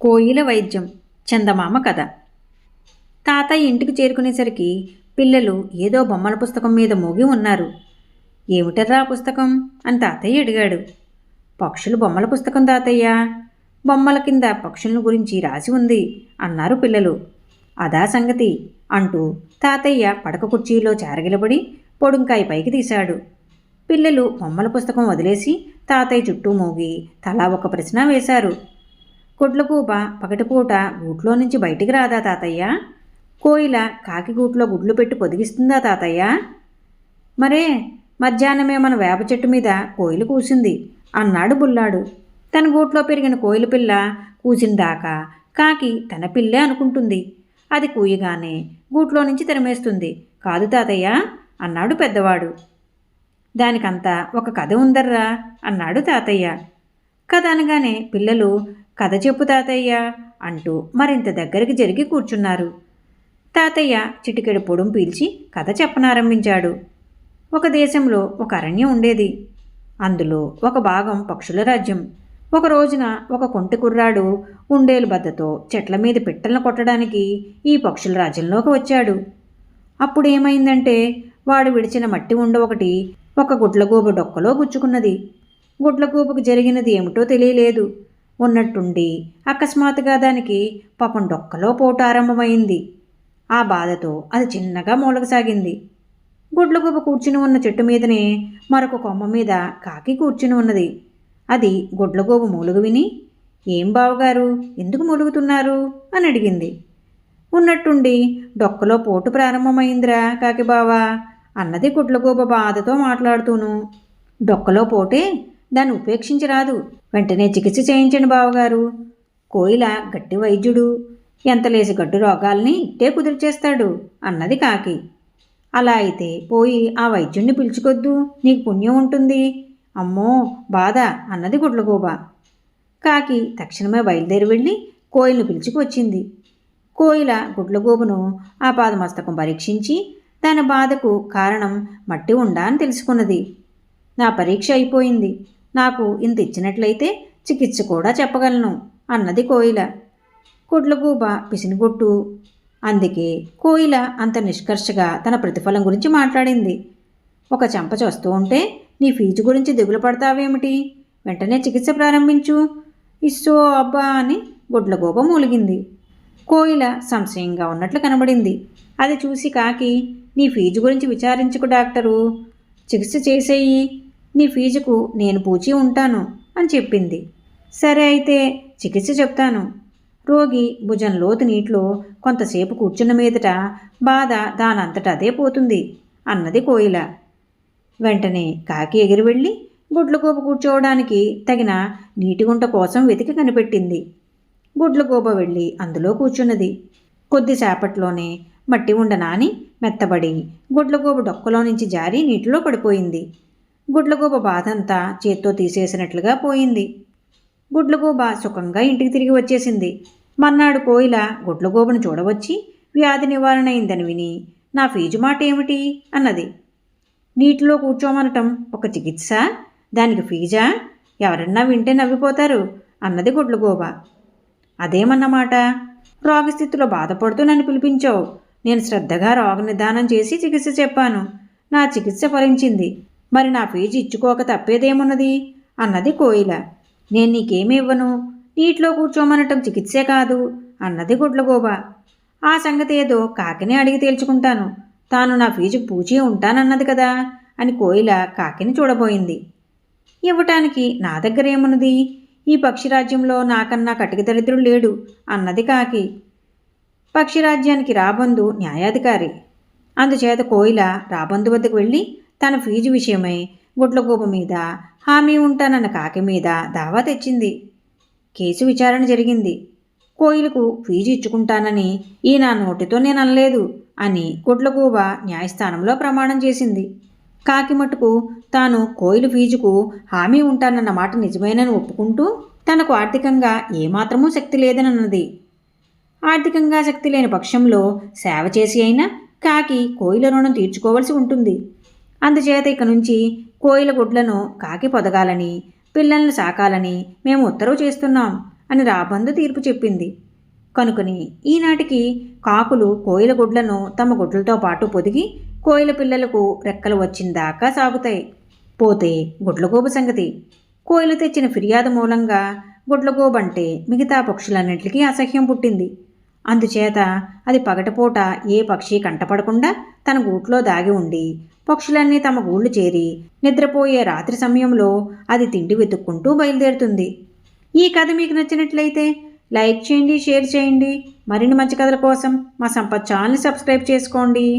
కోయిల వైద్యం. చందమామ కథ. తాతయ్య ఇంటికి చేరుకునేసరికి పిల్లలు ఏదో బొమ్మల పుస్తకం మీద మోగి ఉన్నారు. ఏమిటర్రా పుస్తకం? అని తాతయ్య అడిగాడు. పక్షులు బొమ్మల పుస్తకం తాతయ్య. బొమ్మల కింద పక్షులను గురించి రాసి ఉంది అన్నారు పిల్లలు. అదా సంగతి అంటూ తాతయ్య పడక కుర్చీలో చారగిలబడి పొడుంకాయ పైకి తీశాడు. పిల్లలు బొమ్మల పుస్తకం వదిలేసి తాతయ్య చుట్టూ మోగి తలా ఒక ప్రశ్న వేశారు. గుడ్లగూబ పగటిపూట గూట్లో నుంచి బయటికి రాదా తాతయ్య? కోయిల కాకి గూట్లో గుడ్లు పెట్టి పొదిగిస్తుందా తాతయ్య? మరే మధ్యాహ్నమే మన వేప చెట్టు మీద కోయిలు కూసింది. అన్నాడు బుల్లాడు. తన గూట్లో పెరిగిన కోయిల పిల్ల కూసిందాకా కాకి తన పిల్లే అనుకుంటుంది. అది కూయగానే గూట్లో నుంచి తరిమేస్తుంది. కాదు తాతయ్య అన్నాడు పెద్దవాడు. దానికంతా ఒక కథ ఉందర్రా అన్నాడు తాతయ్య. కథ అనగానే పిల్లలు కథ చెప్పు తాతయ్య అంటూ మరింత దగ్గరికి జరిగి కూర్చున్నారు. తాతయ్య చిటికెడు పొడుం పీల్చి కథ చెప్పనారంభించాడు. ఒక దేశంలో ఒక అరణ్యం ఉండేది. అందులో ఒక భాగం పక్షుల రాజ్యం. ఒక రోజున ఒక కొంటి కుర్రాడు ఉండేలు బద్దతో చెట్ల మీద పిట్టలను కొట్టడానికి ఈ పక్షుల రాజ్యంలోకి వచ్చాడు. అప్పుడు ఏమైందంటే వాడు విడిచిన మట్టి ఉండ ఒకటి ఒక గుడ్లగూబ డొక్కలో గుచ్చుకున్నది. గుడ్లగూబకు జరిగినది ఏమిటో తెలియలేదు. ఉన్నట్టుండి అకస్మాత్తుగా దానికి పాపం డొక్కలో పోటు ఆరంభమైంది. ఆ బాధతో అది చిన్నగా మూలగసాగింది గుడ్లగూబ కూర్చుని ఉన్న చెట్టు మీదనే మరొక కొమ్మ మీద కాకి కూర్చుని ఉన్నది. అది గుడ్లగోబు మూలుగు విని ఏం బావగారు? ఎందుకు మూలుగుతున్నారు? అని అడిగింది. ఉన్నట్టుండి డొక్కలో పోటు ప్రారంభమైందిరా కాకి బావా అన్నది గుడ్లగోబ బాధతో మాట్లాడుతూను. డొక్కలో పోటే దాన్ని ఉపేక్షించరాదు. వెంటనే చికిత్స చేయించండి బావగారు. కోయిల గట్టి వైద్యుడు ఎంత లేసి గడ్డు రోగాల్ని ఇట్టే కుదిరిచేస్తాడు అన్నది కాకి. అలా అయితే పోయి ఆ వైద్యుణ్ణి పిలుచుకొద్దు. నీకు పుణ్యం ఉంటుంది. అమ్మో బాధ అన్నది గుడ్లగూబ. కాకి తక్షణమే బయలుదేరి వెళ్ళి కోయిల్ని పిలుచుకొచ్చింది. కోయిల గుడ్లగూబను ఆ పాదమస్తకం పరీక్షించి దాని బాధకు కారణం మట్టి ఉండా అని తెలుసుకున్నది. నా పరీక్ష అయిపోయింది. నాకు ఇంత ఇచ్చినట్లయితే చికిత్స కూడా చెప్పగలను అన్నది కోయిల. గుడ్లగూబ పిసినిగొట్టు అందుకే కోయిల అంత నిష్కర్షగా తన ప్రతిఫలం గురించి మాట్లాడింది. ఒక చెంప చూస్తూ ఉంటే నీ ఫీజు గురించి దిగులు పడతావేమిటి? వెంటనే చికిత్స ప్రారంభించు. ఇస్సో అబ్బా అని గుడ్లగూబ మూలిగింది. కోయిల సంశయంగా ఉన్నట్లు కనబడింది. అది చూసి కాకి నీ ఫీజు గురించి విచారించుకు డాక్టరు. చికిత్స చేసేయి. నీ ఫీజుకు నేను పూచి ఉంటాను అని చెప్పింది. సరే అయితే చికిత్స చెప్తాను. రోగి భుజం లోతు నీటిలో కొంతసేపు కూర్చున్న మీదట బాధ దానంతట అదే పోతుంది అన్నది కోయిల. వెంటనే కాకి ఎగిరి వెళ్ళి గుడ్లగూబ కూర్చోవడానికి తగిన నీటిగుంట కోసం వెతికి కనిపెట్టింది. గుడ్లగోబ వెళ్ళి అందులో కూర్చున్నది. కొద్దిసేపట్లోనే మట్టి ఉండ నాని మెత్తబడి గుడ్లగోబు డొక్కలో నుంచి జారి నీటిలో పడిపోయింది. గుడ్లగూబ బాధంతా చేత్తో తీసేసినట్లుగా పోయింది. గుడ్లగూబ సుఖంగా ఇంటికి తిరిగి వచ్చేసింది. మర్నాడు కోయిల గుడ్లగూబను చూడవచ్చి వ్యాధి నివారణ అయిందని విని నా ఫీజు మాట ఏమిటి అన్నది. నీటిలో కూర్చోమనటం ఒక చికిత్స? దానికి ఫీజా? ఎవరన్నా వింటే నవ్విపోతారు అన్నది గుడ్లగూబ. అదేమన్నమాట? రోగస్థితిలో బాధపడుతూ నన్ను పిలిపించావు. నేను శ్రద్ధగా రోగ నిదానం చేసి చికిత్స చెప్పాను. నా చికిత్స ఫలించింది. మరి నా ఫీజు ఇచ్చుకోక తప్పేదేమున్నది? అన్నది కోయిల. నేను నీకేమి ఇవ్వను? నీటిలో కూర్చోమనటం చికిత్సే కాదు అన్నది గుడ్లగోబ. ఆ సంగతి ఏదో కాకిని అడిగి తేల్చుకుంటాను. తాను నా ఫీజుకు పూచి ఉంటానన్నది కదా అని కోయిల కాకిని చూడబోయింది. ఇవ్వటానికి నా దగ్గర ఏమున్నది? ఈ పక్షిరాజ్యంలో నాకన్నా కటిక దరిద్రుడు లేడు అన్నది కాకి. పక్షిరాజ్యానికి రాబందు న్యాయాధికారి. అందుచేత కోయిల రాబందు వద్దకు వెళ్ళి తన ఫీజు విషయమై గుడ్లగూబ మీద హామీ ఉంటానన్న కాకి మీద దావా తెచ్చింది. కేసు విచారణ జరిగింది. కోయిలకు ఫీజు ఇచ్చుకుంటానని ఈ నా నోటితో నేను అనలేదు అని గుడ్లగూబ న్యాయస్థానంలో ప్రమాణం చేసింది. కాకి మటుకు తాను కోయిలు ఫీజుకు హామీ ఉంటానన్న మాట నిజమేనని ఒప్పుకుంటూ తనకు ఆర్థికంగా ఏమాత్రమూ శక్తి లేదనన్నది. ఆర్థికంగా శక్తి లేని పక్షంలో సేవ చేసి అయినా కాకి కోయిల రుణం తీర్చుకోవలసి ఉంటుంది. అందుచేత ఇక నుంచి కోయిల గుడ్లను కాకి పొదగాలని పిల్లల్ని సాకాలని మేము ఉత్తర్వు చేస్తున్నాం అని రాబందు తీర్పు చెప్పింది. కనుకని ఈనాటికి కాకులు కోయిల గుడ్లను తమ గుడ్లతో పాటు పొదిగి కోయిల పిల్లలకు రెక్కలు వచ్చిందాకా సాగుతాయి. పోతే గుడ్లగూబ సంగతి. కోయిలు తెచ్చిన ఫిర్యాదు మూలంగా గుడ్లగూబంటే మిగతా పక్షులన్నింటికీ అసహ్యం పుట్టింది. అందుచేత అది పగటిపూట ఏ పక్షి కంటపడకుండా తన గూట్లో దాగి ఉండి పక్షులన్నీ తమ గూళ్ళు చేరి నిద్రపోయే రాత్రి సమయంలో అది తిండి వెతుక్కుంటూ బయలుదేరుతుంది. ఈ కథ మీకు నచ్చినట్లయితే లైక్ చేయండి షేర్ చేయండి. మరిన్ని మంచి కథల కోసం మా సంపత్ ఛానల్ని సబ్స్క్రైబ్ చేసుకోండి.